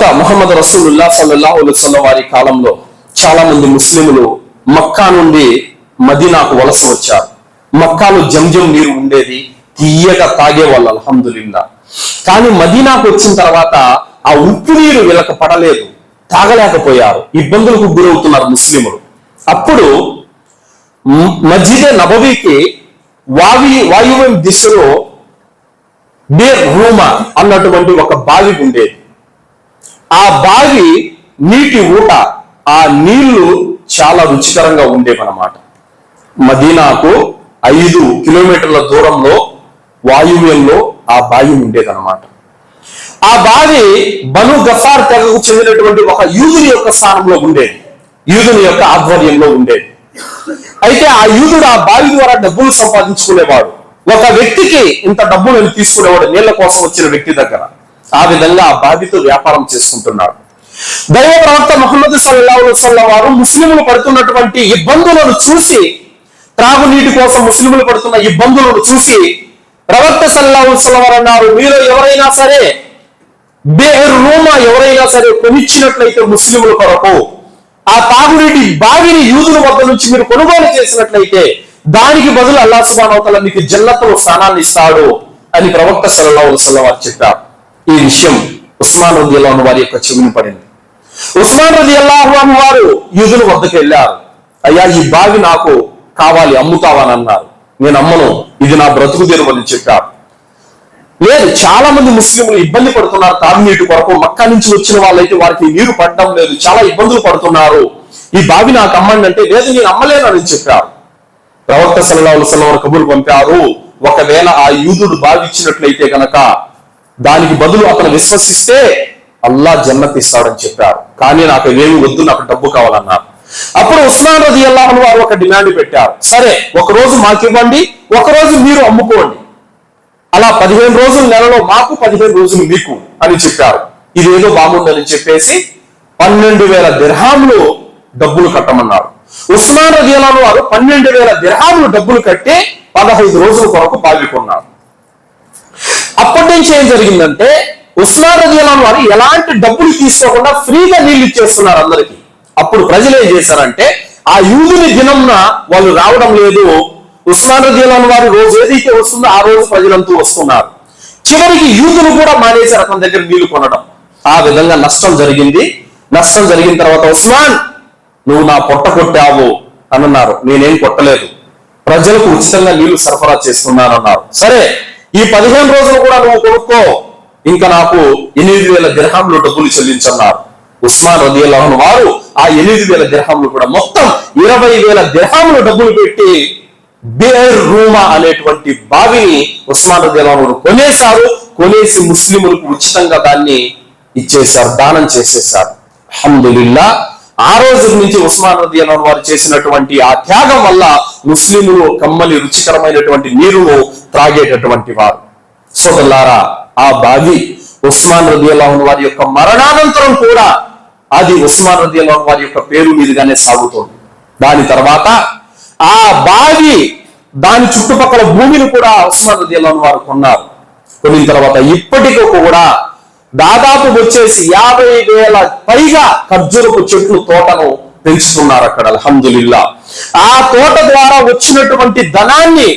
తర్వాత ముహమ్మద్ రసూలుల్లా సల్లల్లాహు వారి కాలంలో చాలా మంది ముస్లింలు మక్కా నుండి మదీనాకు వలస వచ్చారు. మక్కాలో జంజం నీరు ఉండేది తీయగా తాగేవాళ్ళు అల్హమ్దుల్లా కానీ మదీనాకు వచ్చిన తర్వాత ఆ ఉప్పు నీరు వీళ్ళకి పడలేదు తాగలేకపోయారు. ఇబ్బందులకు గురవుతున్నారు ముస్లింలు అప్పుడు మస్జిద్ నబవీకి వావి వాయువ్యం దిశలో బేర్ రూమా అన్నటువంటి ఒక బావి ఉండేది. ఆ బావి నీటి ఊట ఆ నీళ్ళు చాలా రుచికరంగా ఉండేవన్నమాట. మదీనాకు ఐదు కిలోమీటర్ల దూరంలో వాయువ్యంలో ఆ బావి ఉండేదన్నమాట. ఆ బావి బను గఫార్ తెగకు చెందినటువంటి ఒక యూదుని యొక్క స్థానంలో ఉండేది. యూదుని యొక్క ఆధ్వర్యంలో ఉండేది. అయితే ఆ యూదుడు ఆ బావి ద్వారా డబ్బులు సంపాదించుకునేవాడు. ఒక వ్యక్తికి ఇంత డబ్బులు తీసుకునేవాడు నీళ్ళ కోసం వచ్చిన వ్యక్తి దగ్గర. ఆ విధంగా ఆ బావితో వ్యాపారం చేసుకుంటున్నాడు దైవ ప్రవక్త మహమ్మద్ సల్లాహుల వారు ముస్లింలు పడుతున్నటువంటి ఇబ్బందులను చూసి త్రాగునీటి కోసం ముస్లింలు పడుతున్న ఇబ్బందులను చూసి ప్రవక్త సల్లాహు వారు అన్నారు మీరు ఎవరైనా సరే బేహర్ రూమా ఎవరైనా సరే కొనిచ్చినట్లయితే ముస్లింల కొరకు ఆ తాగునీటి బావిని యూదుల వద్ద నుంచి మీరు కొనుగోలు చేసినట్లయితే దానికి బదులు అల్లా సుబానవతల మీకు జన్నతులు స్థానాన్ని ఇస్తాడు అని ప్రవక్త సల్లల్లాహు వారు చెప్పారు. ఈ విషయం ఉస్మాన్ రది అల్లాహు వారి యొక్క చెవిని పడింది. ఉస్మాన్ రది అల్లాహు వారు యూదుల వద్దకు వెళ్ళారు. అయ్యా ఈ బావి నాకు కావాలి అమ్ముతావని అన్నారు. నేను అమ్మను ఇది నా బ్రతుకు తెరువని చెప్పారు. లేదు చాలా మంది ముస్లింలు ఇబ్బంది పడుతున్నారు తాగునీటి కొరకు. మక్కా నుంచి వచ్చిన వాళ్ళైతే వారికి నీరు పడడం లేదు చాలా ఇబ్బందులు పడుతున్నారు. ఈ బావి నాకు అమ్మండి అంటే లేదు నేను అమ్మలేనని చెప్పారు. ప్రవక్త సల్లల్లాహు అలైహి కబుర్లు పంపారు ఒకవేళ ఆ యూదుడు బావి ఇచ్చినట్లయితే గనక దానికి బదులు అతను విశ్వసిస్తే అల్లా జన్నత్ ఇస్తాడని చెప్పారు. కానీ నాకు ఇవేమి వద్దు నాకు డబ్బు కావాలన్నారు. అప్పుడు ఉస్మాన్ రజీ అల్లాహ్ వారు ఒక డిమాండ్ పెట్టారు. సరే ఒక రోజు మాకు ఇవ్వండి ఒక రోజు మీరు అమ్ముకోండి. అలా పదిహేను రోజులు నెలలో మాకు పదిహేను రోజులు మీకు అని చెప్పారు. ఇదేదో బాగుందని చెప్పేసి పన్నెండు వేల దిర్హాములు డబ్బులు కట్టమన్నారు. ఉస్మాన్ రదియలాను వారు పన్నెండు వేల దిర్హాములు డబ్బులు కట్టి పదహైదు రోజుల కొరకు పాల్గొన్నారు అప్పటి నుంచి ఏం జరిగిందంటే ఉస్మాన్ రదియలాను వారు ఎలాంటి డబ్బులు తీసుకోకుండా ఫ్రీగా నీళ్ళు ఇచ్చేస్తున్నారు అందరికి. అప్పుడు ప్రజలు ఏం చేశారంటే ఆ యూదుని దినంన వాళ్ళు రావడం లేదు. ఉస్మాన్ రదియలాను వారి రోజు ఏదైతే వస్తుందో ఆ రోజు ప్రజలంతా వస్తున్నారు. చివరికి యూదులు కూడా మానేశారు అతని దగ్గర నీళ్ళు కొనడం. ఆ విధంగా నష్టం జరిగింది. నష్టం జరిగిన తర్వాత ఉస్మాన్ నువ్వు నా పొట్ట కొట్టావు అన్నారు. నేనేం కొట్టలేదు. ప్రజలకు ఉచితంగా నీళ్ళు సరఫరా చేస్తున్నానన్నారు. సరే ఈ పదిహేను రోజులు కూడా నువ్వు కొనుక్కో. ఇంకా నాకు ఎనిమిది వేల దిర్హాములు డబ్బులు చెల్లించన్నారు. ఉస్మాన్ రదియల్లాహు వారు ఆ ఎనిమిది వేల దిర్హాములు కూడా మొత్తం ఇరవై వేల దిర్హాములు డబ్బులు పెట్టి బేర్ రూమా అనేటువంటి బావిని ఉస్మాన్ రదియల్లాహు కొనేశారు. కొనేసి ముస్లింలకు ఉచితంగా దాన్ని ఇచ్చేశారు దానం చేసేశారు. అల్హమ్దులిల్లా. ఆ రోజు నుంచి ఉస్మాన్ రది వారు చేసినటువంటి ఆ త్యాగం వల్ల ముస్లింలు కమ్మలి రుచికరమైనటువంటి నీరును త్రాగేటటువంటి వారు. సోదల్లారా ఆ బావి ఉస్మాన్ రది వారి యొక్క మరణానంతరం కూడా అది ఉస్మాన్ రది వారి యొక్క పేరు మీదుగానే సాగుతోంది. దాని తర్వాత ఆ బావి దాని చుట్టుపక్కల భూమిని కూడా ఉస్మాన్ రది వారు కొన్నారు. కొనిన తర్వాత ఇప్పటికీ కూడా దాదాపు వచ్చేసి యాభై వేల పైగా ఖర్జూరపు చెట్లు తోటను పెంచుతున్నారు అక్కడ అల్హందుల్లా ఆ తోట ద్వారా వచ్చినటువంటి ధనాన్ని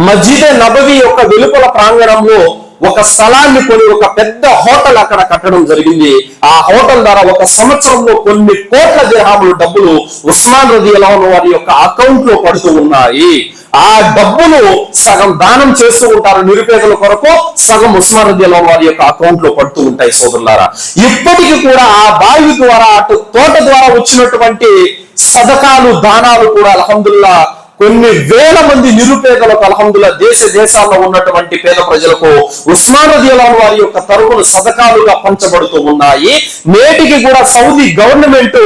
మజిద్ నబవి యొక్క వెలుపల ప్రాంగణంలో ఒక స్థలాన్ని కొని ఒక పెద్ద హోటల్ అక్కడ కట్టడం జరిగింది. ఆ హోటల్ ద్వారా ఒక సంవత్సరంలో కొన్ని కోట్ల దిర్హాములు డబ్బులు ఉస్మాన్ రది వారి యొక్క అకౌంట్లో పడుతూ ఉన్నాయి. ఆ డబ్బులు సగం దానం చేస్తూ ఉంటారు నిరుపేదల కొరకు సగం ఉస్మాన్ రది వారి యొక్క అకౌంట్లో పడుతూ ఉంటాయి సోదరులారా. ఇప్పటికీ కూడా ఆ బావి ద్వారా అటు తోట ద్వారా వచ్చినటువంటి సదకాలు దానాలు కూడా అల్హమ్దుల్లా కొన్ని వేల మంది నిరుపేదలకు అలహందుల దేశ దేశాల్లో ఉన్నటువంటి పేద ప్రజలకు ఉస్మానదీలాన్ వారి యొక్క తరువులు సదకాలుగా పంచబడుతూ ఉన్నాయి. నేటికి కూడా సౌదీ గవర్నమెంట్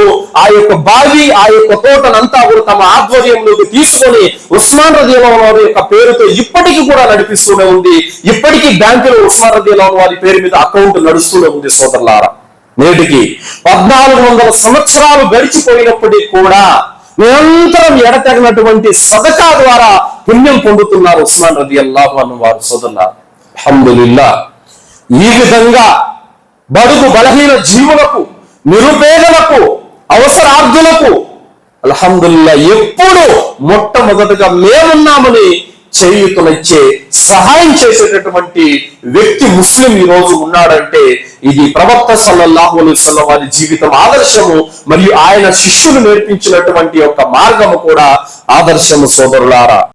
ఆ యొక్క బావి ఆ యొక్క తోటనంతా కూడా తమ ఆధ్వర్యంలోకి తీసుకొని ఉస్మాన్ వారి యొక్క పేరుతో ఇప్పటికీ కూడా నడిపిస్తూనే ఉంది. ఇప్పటికీ బ్యాంకులో ఉస్మాన్ వారి పేరు మీద అకౌంట్ నడుస్తూనే ఉంది సోదరులారా. నేటికి పద్నాలుగు వందల సంవత్సరాలు గడిచిపోయినప్పటికీ కూడా నిరంతరం ఎడతెగనటువంటి సదకా ద్వారా పుణ్యం పొందుతున్నారు ఉస్మాన్ రది అల్లాహు అన్న వారు సోదరులారు. అల్హమ్దులిల్లా ఈ విధంగా బడుగు బలహీన జీవులకు నిరుపేదలకు అవసరార్థులకు అల్హమ్దుల్లా ఎప్పుడు మొట్టమొదటిగా మేమున్నామని చేయుతనిచ్చే సహాయం చేసేటటువంటి వ్యక్తి ముస్లిం ఈ రోజు ఉన్నాడంటే ఇది ప్రవక్త సల్లల్లాహు అలైహి వారి జీవితం ఆదర్శము మరియు ఆయన శిష్యులు నేర్పించినటువంటి యొక్క మార్గము కూడా ఆదర్శము సోదరులారా.